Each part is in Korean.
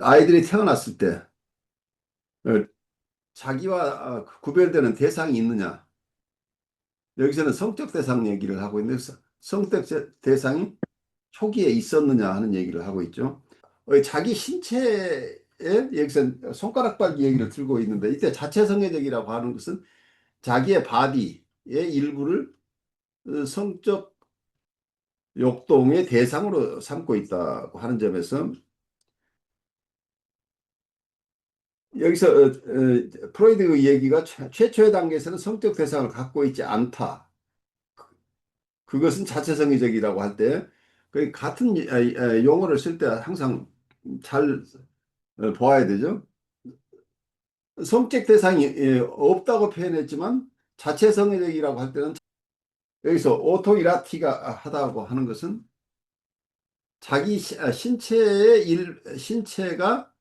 아이들이 태어났을 때 어, 자기와 어, 구별되는 대상이 있느냐? 여기서는 성적 대상 얘기를 하고 있는데 서- 성적 대- 대상이 초기에 있었느냐 하는 얘기를 하고 있죠. 어, 자기 신체에 여기서 손가락 빨기 얘기를 들고 있는데 이때 자체 성애적이라고 하는 것은 자기의 바디의 일부를 어, 성적 욕동의 대상으로 삼고 있다고 하는 점에서 여기서 어, 어, 프로이드 얘기가 최- 최초의 단계에서는 성적 대상을 갖고 있지 않다. 그것은 자체성의적이라고 할 때, 그 같은 이- 아, 용어를 쓸 때 항상 잘 어, 보아야 되죠. 성적 대상이 예, 없다고 표현했지만 자체성의적이라고 할 때는 여기서 오토이라티가 하다고 하는 것은 자기 시- 아, 신체의 일, 신체가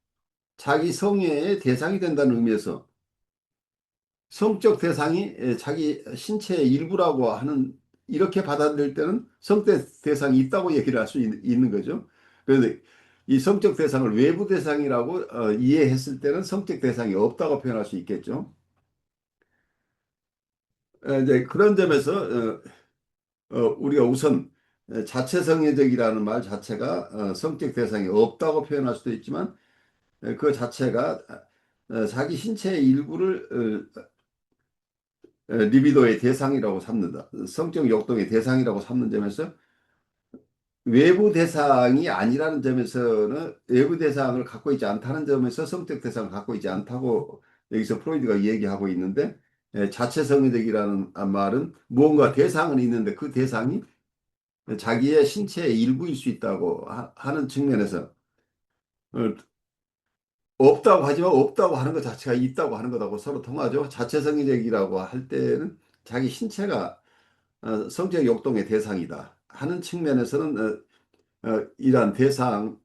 자기 성애의 대상이 된다는 의미에서 성적 대상이 예, 자기 신체의 일부라고 하는 이렇게 받아들일 때는 성적 대상이 있다고 얘기를 할 수 있는 거죠. 그런데 이 성적 대상을 외부 대상이라고 어, 이해했을 때는 성적 대상이 없다고 표현할 수 있겠죠. 어, 이제 그런 점에서 어, 어, 우리가 우선 어, 자체 성애적이라는 말 자체가 어, 성적 대상이 없다고 표현할 수도 있지만 어, 그 자체가 어, 자기 신체의 일부를 어, 어, 리비도의 대상이라고 삼는다. 성적 욕동의 대상이라고 삼는 점에서 외부 대상이 아니라는 점에서는 외부 대상을 갖고 있지 않다는 점에서 성적 대상을 갖고 있지 않다고 여기서 프로이드가 얘기하고 있는데 예, 자체성애적이라는 말은 무언가 대상은 있는데 그 대상이 자기의 신체의 일부일 수 있다고 하- 하는 측면에서 어, 없다고 하지만 없다고 하는 것 자체가 있다고 하는 것하고 서로 통하죠. 자체성애적이라고 할 때는 자기 신체가 어, 성적 욕동의 대상이다 하는 측면에서는 어, 어, 이러한 대상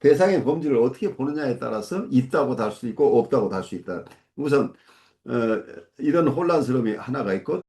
대상의 범주를 어떻게 보느냐에 따라서 있다고 달수 있고 없다고 달수 있다. 우선 어, 이런 혼란스러움이 하나가 있고